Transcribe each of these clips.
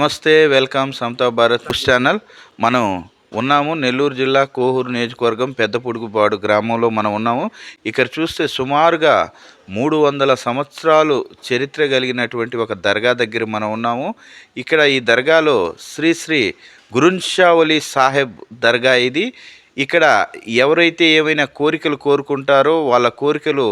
నమస్తే welcome Samata Bharat news channel. మనం ఉన్నాము నెల్లూరు జిల్లా కోహూరు నియోజకవర్గం పెద్దపుడుగుపాడు గ్రామంలో మనం ఉన్నాము. ఇక్కడ చూస్తే సుమారుగా మూడు వందల సంవత్సరాలు చరిత్ర కలిగినటువంటి ఒక దర్గా దగ్గర మనం ఉన్నాము. ఇక్కడ ఈ దర్గాలో శ్రీ శ్రీ గురున్షావలి సాహెబ్ దర్గా ఇది. ఇక్కడ ఎవరైతే ఏమైనా కోరికలు కోరుకుంటారో వాళ్ళ కోరికలు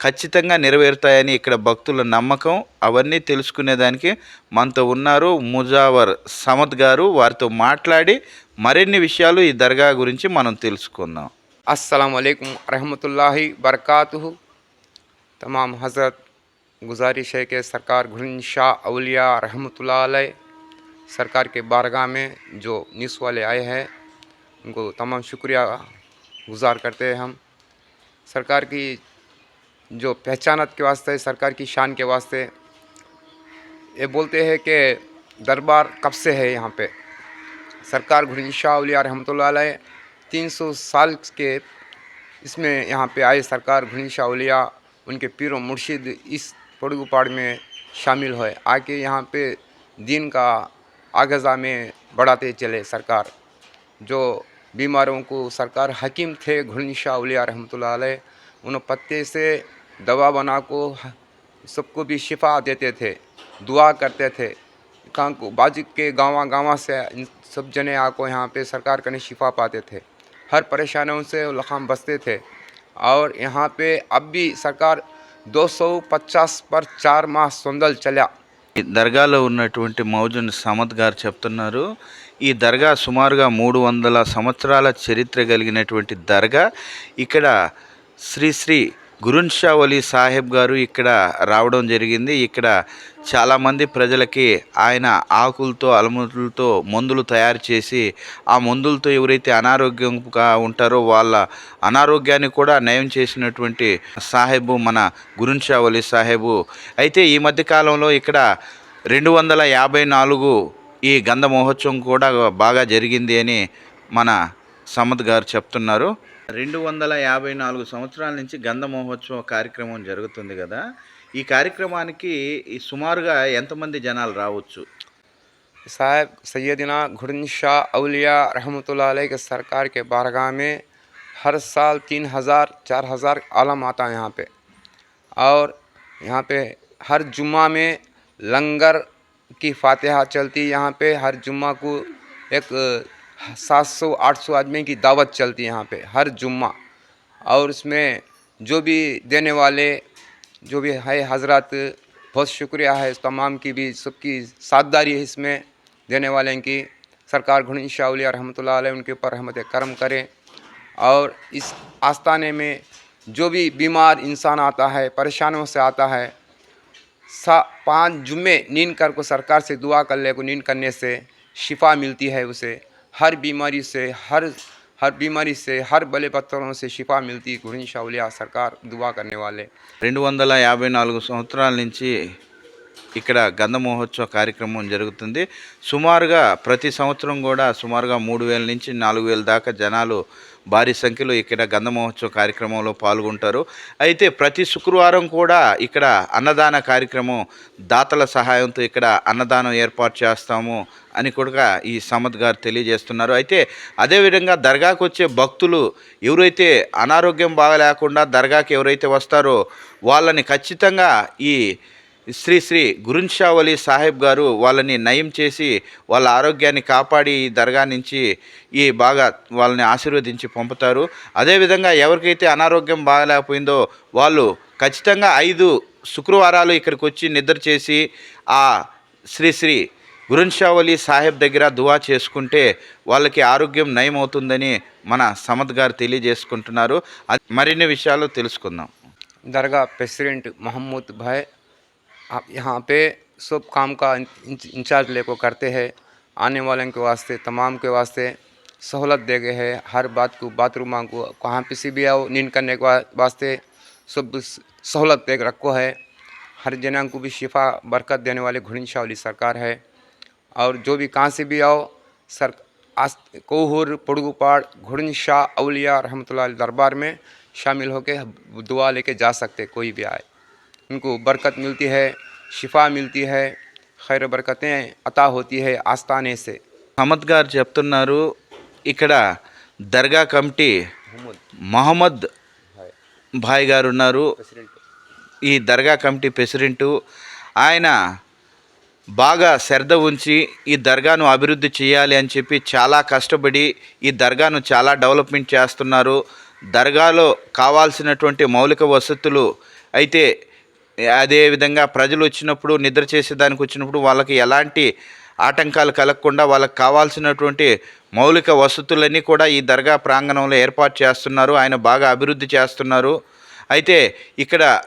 ఖచ్చితంగా నెరవేరుతాయని ఇక్కడ భక్తుల నమ్మకం అవన్నీ తెలుసుకునేదానికి మనతో ఉన్నారు ముజావర్ సమద్ గారు వారితో మాట్లాడి మరిన్ని విషయాలు ఈ దర్గా గురించి మనం తెలుసుకుందాం अस्सलाम वालेकुम रहमतुल्लाहि बरकातुहु तमाम हज़रत गुजारिश है कि सरकार घुरन शाह अलिया रहमतुल्लाह अलैह सरकार के बारगाह में जो न्यूज़ वाले आए हैं उनको तमाम शुक्रिया गुजार करते हैं हम। सरकार की जो पहचानत के वास्ते, सरकार की शान के वास्ते ये बोलते हैं कि दरबार कब से है यहाँ पे? सरकार घुरन शाह रहमतुल्लाह अलैह तीन सौ साल के इसमें यहाँ पे आए सरकार घुनी शाहलिया उनके पीर मुर्शिद इस पड़गुपाड़ में शामिल हुए। आके यहाँ पे दीन का आगज़ा में बढ़ाते चले सरकार, जो बीमारों को सरकार हकीम थे घुनी शाहलिया रहमतुल्लाह अलैह उन पत्ते से दवा बना को सबको भी शिफा देते थे दुआ करते थे कहाँ को बाजू के गाँव गाँव से इन सब जने आको यहाँ पे सरकार कने शिफा पाते थे हर परेशानियों से लखाम बसते थे और यहाँ पे अब भी सरकार 250 पर चार माह सुंदल चला ఈ దర్గాలో ఉన్నటువంటి మౌజున్ సమద్ గారు చెప్తున్నారు ఈ దర్గా సుమారుగా మూడు వందల సంవత్సరాల చరిత్ర కలిగినటువంటి దర్గా. ఇక్కడ శ్రీ శ్రీ గురున్ షా వలీ సాహెబ్ గారు ఇక్కడ రావడం జరిగింది. ఇక్కడ చాలామంది ప్రజలకి ఆయన ఆకులతో అలములతో మందులు తయారు చేసి ఆ మందులతో ఎవరైతే అనారోగ్యంగా ఉంటారో వాళ్ళ అనారోగ్యాన్ని కూడా నయం చేసినటువంటి సాహెబు మన గురున్ షా వలీ సాహెబు. అయితే ఈ మధ్య కాలంలో ఇక్కడ రెండు వందల యాభై నాలుగు ఈ గంధ మహోత్సవం కూడా బాగా జరిగింది అని మన సమద్ గారు చెప్తున్నారు రెండు వందల యాభై నాలుగు సంవత్సరాల నుంచి గంధ మహోత్సవ కార్యక్రమం జరుగుతుంది కదా ఈ కార్యక్రమానికి ఈ సుమారుగా ఎంతమంది జనాలు రావచ్చు साहब सैदना घुरन शाह अलिया रहमतुल्लाह अलैह के सरकार के बारगाह में हर साल तीन हज़ार चार हज़ार आलम आता है यहाँ पे और यहाँ पे हर जुम्मा में लंगर की फातहा चलती है। यहाँ पे हर जुम्मा को एक सात सौ, आठ सौ आदमी की दावत चलती है यहाँ पे, हर जुम्मा। और उसमें जो भी देने वाले, जो भी है हज़रत, बहुत शुक्रिया है इस तमाम की भी, सबकी साथदारी है इसमें देने वाले की सरकार घुनी शाहलिया अलैह, उनके ऊपर रहमत करम करें। और इस आस्थाने में जो भी बीमार इंसान आता है, परेशानियों से आता है सा पाँच जुम्मे नींद कर को सरकार से दुआ कर ले को नींद करने से शिफा मिलती है उसे हर बीमारी से हर हर बीमारी से हर बले पत्थरों से शिफा मिलती घुरनी शाहलिया सरकार दुआ करने वाले రెండు వందల యాభై నాలుగు సంవత్సరాల నుంచి ఇక్కడ గంధ మహోత్సవ కార్యక్రమం జరుగుతుంది. సుమారుగా ప్రతి సంవత్సరం కూడా సుమారుగా మూడు వేల నుంచి నాలుగు వేల దాకా జనాలు భారీ సంఖ్యలో ఇక్కడ గంధ మహోత్సవ కార్యక్రమంలో పాల్గొంటారు. అయితే ప్రతి శుక్రవారం కూడా ఇక్కడ అన్నదాన కార్యక్రమం దాతల సహాయంతో ఇక్కడ అన్నదానం ఏర్పాటు చేస్తాము అని కూడా ఈ సమద్ గారు తెలియజేస్తున్నారు. అయితే అదేవిధంగా దర్గాకు వచ్చే భక్తులు ఎవరైతే అనారోగ్యం బాగా లేకుండా దర్గాకి ఎవరైతే వస్తారో వాళ్ళని ఖచ్చితంగా ఈ శ్రీ శ్రీ గురున్షా సాహెబ్ గారు వాళ్ళని నయం చేసి వాళ్ళ ఆరోగ్యాన్ని కాపాడి ఈ దర్గా నుంచి ఈ బాగా వాళ్ళని ఆశీర్వదించి పంపుతారు. అదేవిధంగా ఎవరికైతే అనారోగ్యం బాగలేకపోయిందో వాళ్ళు ఖచ్చితంగా ఐదు శుక్రవారాలు ఇక్కడికి వచ్చి నిద్ర చేసి ఆ శ్రీ శ్రీ సాహెబ్ దగ్గర దువా చేసుకుంటే వాళ్ళకి ఆరోగ్యం నయం అవుతుందని మన సమద్ గారు తెలియజేసుకుంటున్నారు. మరిన్ని విషయాలు తెలుసుకుందాం. దర్గా ప్రెసిడెంట్ మహమ్మూద్ భాయ్ आप यहाँ पे सब काम का इंच- इंचार्ज लेको करते हैं, आने वाले के वास्ते, तमाम के वास्ते सहूलत दे गए है, हर बात को, बाथरूम को, कहाँ पे से भी आओ, नींद करने के वास्ते सब सहूलत दे रखो है। हर जना को भी शिफा, बरकत देने वाले घुड़न शाहली सरकार है। और जो भी कहाँ से भी आओ, सर, आस, कोहूर, पुड़गुपाड़ घुड़न शाह अलिया अलैह दरबार में शामिल होकर दुआ लेके जा सकते कोई भी आए। उनको बरकत मिलती है शिफा मिलती है खैर बरकतें अता होती है आस्थाने से అహ్మద్ గారు చెప్తున్నారు ఇక్కడ దర్గా కమిటీ మహమ్మద్ భాయ్ గారు ఉన్నారు ఈ దర్గా కమిటీ ప్రెసిడెంటు ఆయన బాగా శ్రద్ధ ఉంచి ఈ దర్గాను అభివృద్ధి చేయాలి అని చెప్పి చాలా కష్టపడి ఈ దర్గాను చాలా డెవలప్మెంట్ చేస్తున్నారు దర్గాలో కావాల్సినటువంటి మౌలిక వసతులు అయితే అదే విధంగా ప్రజలు వచ్చినప్పుడు నిద్ర చేసేదానికి వచ్చినప్పుడు వాళ్ళకి ఎలాంటి ఆటంకాలు కలగకుండా వాళ్ళకి కావాల్సినటువంటి మౌలిక వసతులన్నీ కూడా ఈ దర్గా ప్రాంగణంలో ఏర్పాటు చేస్తున్నారు. ఆయన బాగా అభివృద్ధి చేస్తున్నారు. అయితే ఇక్కడ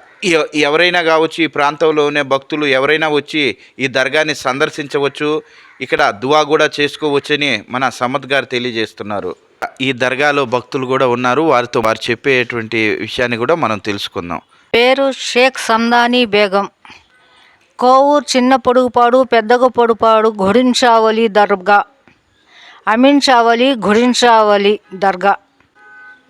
ఎవరైనా కావచ్చు ఈ ప్రాంతంలోనే భక్తులు ఎవరైనా వచ్చి ఈ దర్గాని సందర్శించవచ్చు. ఇక్కడ దువా కూడా చేసుకోవచ్చని మన సమద్ గారు తెలియజేస్తున్నారు. ఈ దర్గాలో భక్తులు కూడా ఉన్నారు. వారితో వారు చెప్పేటువంటి విషయాన్ని కూడా మనం తెలుసుకుందాం. పేరు షేక్ సందాని బేగం. కోవూరు చిన్న పొడుగుపాడు పెద్దగ పొడుపాడు ఘుడిన్షావలి దర్గా. అమీన్ షావలి ఘుడిన్షావలి దర్గా.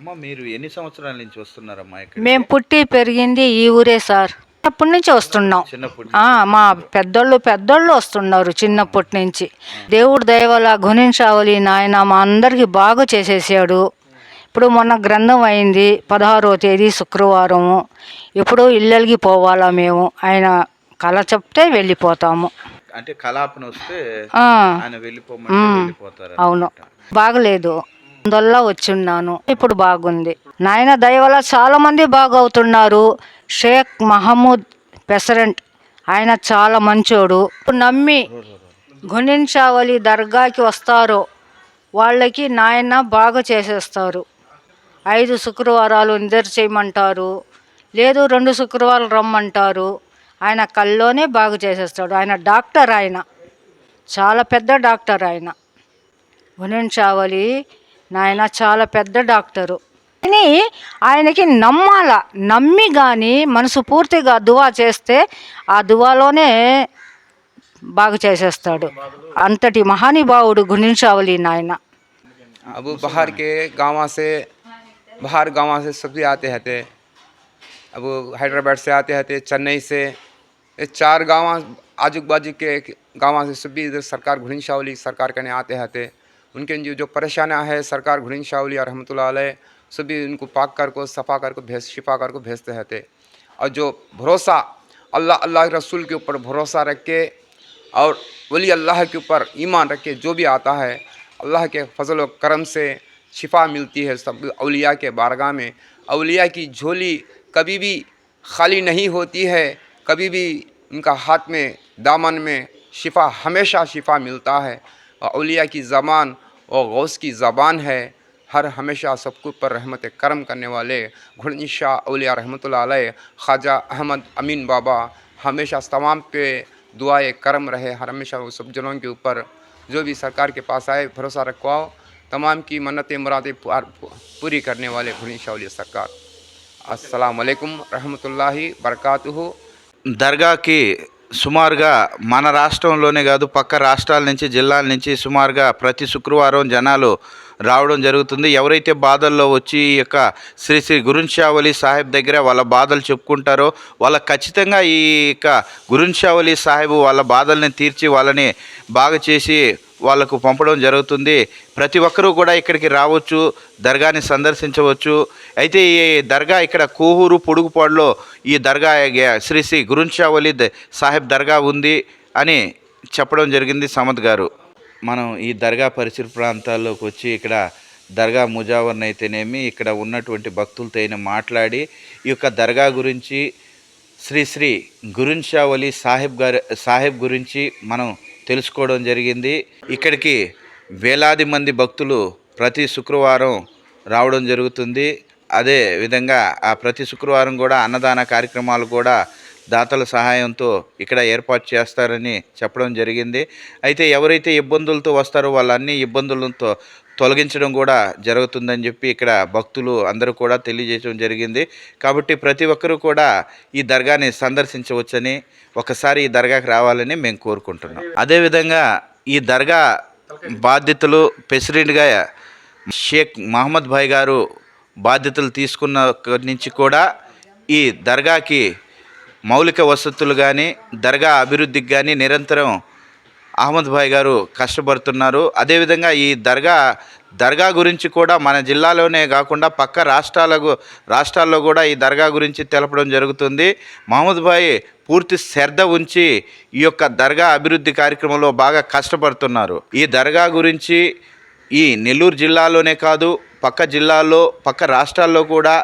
అమ్మ మీరు ఎన్ని సంవత్సరాల నుంచి వస్తున్నారమ్మా ఇక్కడ మేము పుట్టి పెరిగింది ఈ ఊరే సార్. అప్పటి నుంచి వస్తున్నాం. చిన్నప్పుడు ఆ, మా పెద్దోళ్ళు పెద్దోళ్ళు వస్తున్నారు చిన్నప్పటి నుంచి. దేవుడు దయవల్ల గుణించావలి నాయన మా అందరికి బాగా చేసేసాడు. ఇప్పుడు మొన్న గ్రంథం అయింది పదహారో తేదీ శుక్రవారము. ఇప్పుడు ఇళ్ళకి పోవాలా మేము. ఆయన కళ చెప్తే వెళ్ళిపోతాము. అంటే కలాపన వస్తే ఆయన వెళ్ళిపోతారు అవును. బాగలేదు. అందువల్ల వచ్చున్నాను. ఇప్పుడు బాగుంది. నాయన దయ వల్ల చాలా మంది బాగవుతున్నారు. షేక్ మహమూద్ పెసరెంట్ ఆయన చాలా మంచోడు. నమ్మి గుణించావలి దర్గాకి వస్తారో వాళ్ళకి నాయన బాగా చేసేస్తారు. ఐదు శుక్రవారాలు నిద్ర చేయమంటారు. లేదు రెండు శుక్రవారాలు రమ్మంటారు. ఆయన కల్లోనే బాగు చేసేస్తాడు. ఆయన డాక్టర్ ఆయన. చాలా పెద్ద డాక్టర్ ఆయన. గుణన్ చావలి నాయన చాలా పెద్ద డాక్టరు. కానీ ఆయనకి నమ్మాల. నమ్మి కానీ మనసు పూర్తిగా దువా చేస్తే ఆ దువాలోనే బాగు చేసేస్తాడు. అంతటి మహానుభావుడు గుణించావలి నాయన. అబు బహార్కే గామాసే बाहर गाँव से सभी आते रहते अब हैदराबाद से आते रहते चेन्नई से। ये चार गाँव आजू बाजू के गाँव से सभी इधर सरकार घुड़िन शावली सरकार करने आते रहते उनके जो जो परेशानियाँ है, सरकार घुड़िन शावली और रहमतुल्लाह अलैह सभी उनको पाक कर को, सफ़ा कर को, भेज, शिफा कर को भेजते रहते और जो भरोसा, अल्लाह अल्लाह रसूल के ऊपर भरोसा रख के और वली अल्लाह के ऊपर ईमान रख के जो भी आता है, अल्लाह के फजल करम से शिफा मिलती है सब अलिया के बारगाह में। अलिया की झोली कभी भी खाली नहीं होती है, कभी भी उनका हाथ में, दामन में शिफा, हमेशा शिफा मिलता है। और अलिया की ज़बान और गौस की ज़बान है, हर हमेशा सबको ऊपर रहमत करम करने वाले। घुड़नी शाह अलिया अलैह, ख्वाजा अहमद अमीन बाबा, हमेशा तमाम पे दुआए करम रहे, हर हमेशा वो सब जनों के ऊपर। जो भी सरकार के पास आए, भरोसा रखवाओ। तमाम की मन्नतें मुरादें पुर- पूरी करने वाले घुड़नी शाह अलिया सरकार अस्सलाम वालेकुम रहमतुल्लाहि बरकातुहू దర్గాకి సుమారుగా మన రాష్ట్రంలోనే కాదు పక్క రాష్ట్రాల నుంచి జిల్లాల నుంచి సుమారుగా ప్రతి శుక్రవారం జనాలు రావడం జరుగుతుంది ఎవరైతే బాధల్లో వచ్చి ఈ యొక్క శ్రీ శ్రీ గురున్షావలి సాహెబ్ దగ్గర వాళ్ళ బాధలు చెప్పుకుంటారో వాళ్ళ ఖచ్చితంగా ఈ యొక్క గురున్షావలి సాహెబ్ వాళ్ళ బాధల్ని తీర్చి వాళ్ళని బాగా చేసి వాళ్ళకు పంపడం జరుగుతుంది. ప్రతి ఒక్కరూ కూడా ఇక్కడికి రావచ్చు దర్గాని సందర్శించవచ్చు. అయితే ఈ దర్గా ఇక్కడ కోహూరు పొడుగుపాడులో ఈ దర్గా శ్రీ శ్రీ గురున్షావలి ద- సాహెబ్ దర్గా ఉంది అని చెప్పడం జరిగింది సమద్ గారు. మనం ఈ దర్గా పరిసర ప్రాంతాల్లోకి వచ్చి ఇక్కడ దర్గా ముజావర్న అయితేనేమి ఇక్కడ ఉన్నటువంటి భక్తులతో అయిన మాట్లాడి ఈ యొక్క దర్గా గురించి శ్రీ శ్రీ గురున్ వలీ సాహెబ్ గారి సాహెబ్ గురించి మనం తెలుసుకోవడం జరిగింది. ఇక్కడికి వేలాది మంది భక్తులు ప్రతి శుక్రవారం రావడం జరుగుతుంది. అదే విధంగా ఆ ప్రతి శుక్రవారం కూడా అన్నదాన కార్యక్రమాలు కూడా దాతల సహాయంతో ఇక్కడ ఏర్పాటు చేస్తారని చెప్పడం జరిగింది. అయితే ఎవరైతే ఇబ్బందులతో వస్తారో వాళ్ళన్ని ఇబ్బందులతో తొలగించడం కూడా జరుగుతుందని చెప్పి ఇక్కడ భక్తులు అందరూ కూడా తెలియజేయడం జరిగింది. కాబట్టి ప్రతి ఒక్కరూ కూడా ఈ దర్గాని సందర్శించవచ్చని ఒకసారి ఈ దర్గాకి రావాలని మేము కోరుకుంటున్నాం. అదేవిధంగా ఈ దర్గా బాధ్యతలు ప్రెసిడెంట్గా షేక్ మహమ్మద్ భాయ్ గారు బాధ్యతలు తీసుకున్న నుంచి కూడా ఈ దర్గాకి మౌలిక వసతులు కానీ దర్గా అభివృద్ధికి కానీ నిరంతరం అహ్మద్ భాయ్ గారు కష్టపడుతున్నారు. అదేవిధంగా ఈ దర్గా దర్గా గురించి కూడా మన జిల్లాలోనే కాకుండా పక్క రాష్ట్రాలకు రాష్ట్రాల్లో కూడా ఈ దర్గా గురించి తెలపడం జరుగుతుంది. మహమ్మద్ భాయ్ పూర్తి శ్రద్ధ ఉంచి ఈ యొక్క దర్గా అభివృద్ధి కార్యక్రమంలో బాగా కష్టపడుతున్నారు. ఈ దర్గా గురించి ఈ నెల్లూరు జిల్లాలోనే కాదు పక్క జిల్లాల్లో పక్క రాష్ట్రాల్లో కూడా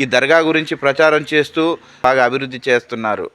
ఈ దర్గా గురించి ప్రచారం చేస్తూ బాగా అభివృద్ధి చేస్తున్నారు.